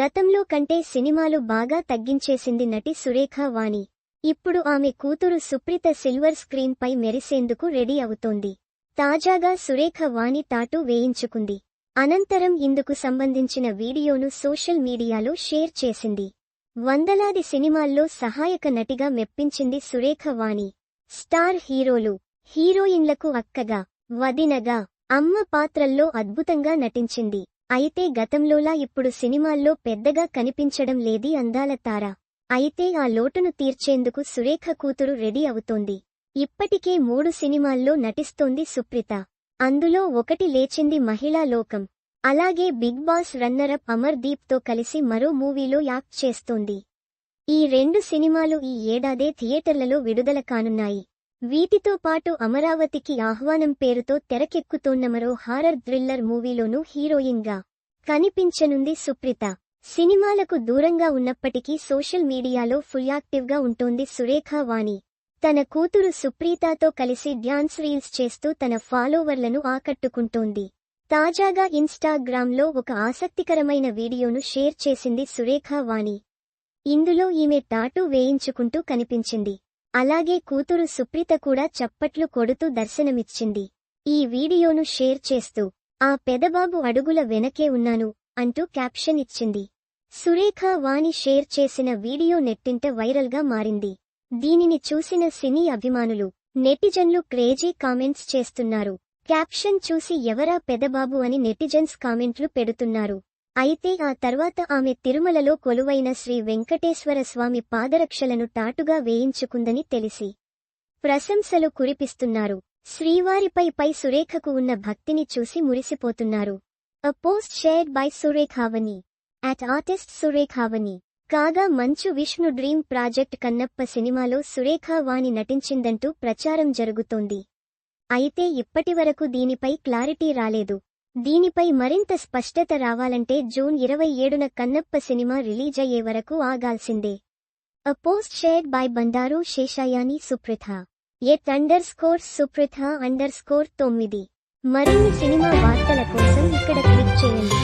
గతంలో కంటే సినిమాలు బాగా తగ్గించేసింది నటి సురేఖ వాణి. ఇప్పుడు ఆమె కూతురు సుప్రీత సిల్వర్ స్క్రీన్ పై మెరిసేందుకు రెడీ అవుతోంది. తాజాగా సురేఖ వాణి టాటూ వేయించుకుంది. అనంతరం ఇందుకు సంబంధించిన వీడియోను సోషల్ మీడియాలో షేర్ చేసింది. వందలాది సినిమాల్లో సహాయక నటిగా మెప్పించింది సురేఖ వాణి. స్టార్ హీరోలు హీరోయిన్లకు అక్కగా వదినగా అమ్మ పాత్రల్లో అద్భుతంగా నటించింది. అయితే గతంలోలా ఇప్పుడు సినిమాల్లో పెద్దగా కనిపించడం లేది అందాల తార. అయితే ఆ లోటును తీర్చేందుకు సురేఖ కూతురు రెడీ అవుతోంది. ఇప్పటికే మూడు సినిమాల్లో నటిస్తోంది సుప్రిత. అందులో ఒకటి లేచింది మహిళా లోకం. అలాగే Bigg Boss runner up Amar దీప్తో కలిసి మరో మూవీలో యాక్ట్ చేస్తోంది. ఈ రెండు సినిమాలు ఈ ఏడాదే థియేటర్లలో విడుదల కానున్నాయి. వీటితో పాటు అమరావతికి ఆహ్వానం పేరుతో తెరకెక్కుతోన్న మరో హారర్ థ్రిల్లర్ మూవీలోనూ హీరోయిన్గా కనిపించనుంది సుప్రీత. సినిమాలకు దూరంగా ఉన్నప్పటికీ సోషల్ మీడియాలో ఫుల్ యాక్టివ్గా ఉంటోంది సురేఖ వాణి. తన కూతురు సుప్రీతతో కలిసి డ్యాన్స్ రీల్స్ చేస్తూ తన ఫాలోవర్లను ఆకట్టుకుంటోంది. తాజాగా ఇన్స్టాగ్రామ్లో ఒక ఆసక్తికరమైన వీడియోను షేర్ చేసింది సురేఖ వాణి. ఇందులో ఈమె టాటూ వేయించుకుంటూ కనిపించింది. అలాగే కూతురు సుప్రీత కూడా చప్పట్లు కొడుతూ దర్శనమిచ్చింది. ఈ వీడియోను షేర్ చేస్తూ ఆ పెదబాబు అడుగుల వెనకే ఉన్నాను అంటూ క్యాప్షన్ ఇచ్చింది. సురేఖ వాణి షేర్ చేసిన వీడియో నెట్టింట వైరల్గా మారింది. దీనిని చూసిన సినీ అభిమానులు నెటిజన్లు క్రేజీ కామెంట్స్ చేస్తున్నారు. క్యాప్షన్ చూసి ఎవరా పెదబాబు అని నెటిజన్స్ కామెంట్లు పెడుతున్నారు. అయితే ఆ తర్వాత ఆమె తిరుమలలో కొలువైన శ్రీ వెంకటేశ్వర స్వామి పాదరక్షలను టాటుగా వేయించుకుందని తెలిసి ప్రశంసలు కురిపిస్తున్నారు. శ్రీవారిపై పై సురేఖకు ఉన్న భక్తిని చూసి మురిసిపోతున్నారు. A post shared by Surekhavani at artist Surekhavani కాగా మంచు విష్ణు డ్రీమ్ ప్రాజెక్ట్ కన్నప్ప సినిమాలో సురేఖ వాణి నటించిందంటూ ప్రచారం జరుగుతోంది. అయితే ఇప్పటివరకు దీనిపై క్లారిటీ రాలేదు. దీనిపై మరింత స్పష్టత రావాలంటే జూన్ ఇరవై ఏడున కన్నప్ప సినిమా రిలీజ్ అయ్యే వరకు ఆగాల్సిందే. A post shared by Bandaru Seshayani Supritha at underscore Supritha సుప్రథ అండర్ స్కోర్ తొమ్మిది. మరిన్ని సినిమా వార్తల కోసం ఇక్కడ క్లిక్ చేయండి.